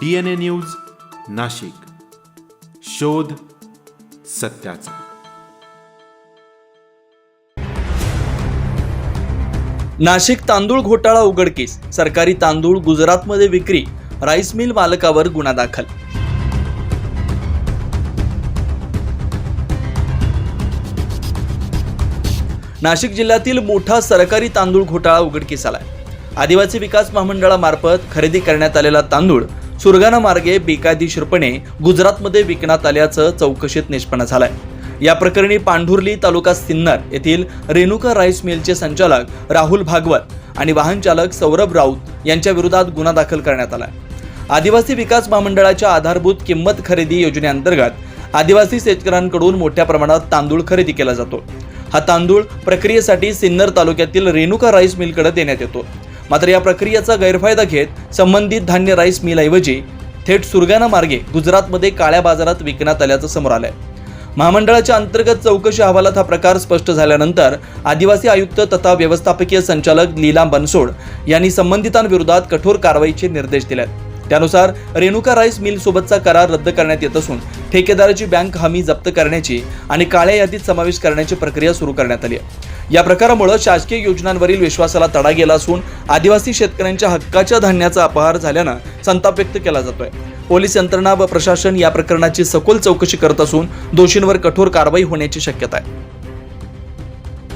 D N A news Nashik. शोध सत्याचा. नाशिक तांदूळ घोटाळा उघडकीस सरकारी तांदूळ गुजरातमध्ये विक्री. राईस मिल मालकावर गुन्हा दाखल. नाशिक जिल्ह्यातील मोठा सरकारी तांदूळ घोटाळा उघडकीस आलाय. आदिवासी विकास महामंडळामार्फत खरेदी करण्यात आलेला तांदूळ सुरगाणा मार्गे बेकायदेशीरपणे गुजरातमध्ये विकण्यात आल्याचं चौकशीत निष्पन्न झालंय. या प्रकरणी पांढुर्ली तालुका सिन्नर येथील रेणुका राईस मिलचे संचालक राहुल भागवत आणि वाहन चालक सौरभ राऊत यांच्या विरोधात गुन्हा दाखल करण्यात आला आदिवासी विकास महामंडळाच्या आधारभूत किंमत खरेदी योजनेअंतर्गत आदिवासी शेतकऱ्यांकडून मोठ्या प्रमाणात तांदूळ खरेदी केला जातो. हा तांदूळ प्रक्रियेसाठी सिन्नर तालुक्यातील रेणुका राईस मिलकडे देण्यात येतो. मात्र या प्रक्रियेचा गैरफायदा घेत संबंधित धान्य राईस मिलऐवजी थेट सुरगाणा मार्गे गुजरातमध्ये काळ्या बाजारात विकण्यात आल्याचं समोर आलंय. महामंडळाच्या अंतर्गत चौकशी अहवालात हा प्रकार स्पष्ट झाल्यानंतर आदिवासी आयुक्त तथा व्यवस्थापकीय संचालक लीला बनसोड यांनी संबंधितांविरोधात कठोर कारवाईचे निर्देश दिले आहेत त्यानुसार रेणुका राईस मिलसोबतचा करार रद्द करण्यात येत असून ठेकेदाराची बँक हमी जप्त करण्याची आणि काळ्या यादीत समावेश करण्याची प्रक्रिया सुरू करण्यात आली आहे. या प्रकारामुळे शासकीय योजनांवरील विश्वासाला तडा गेला असून आदिवासी शेतकऱ्यांच्या हक्काच्या धान्याचा अपहार झाल्यानं संताप व्यक्त केला जातोय. पोलीस यंत्रणा व प्रशासन या प्रकरणाची सखोल चौकशी करत असून दोषींवर कठोर कारवाई होण्याची शक्यता आहे.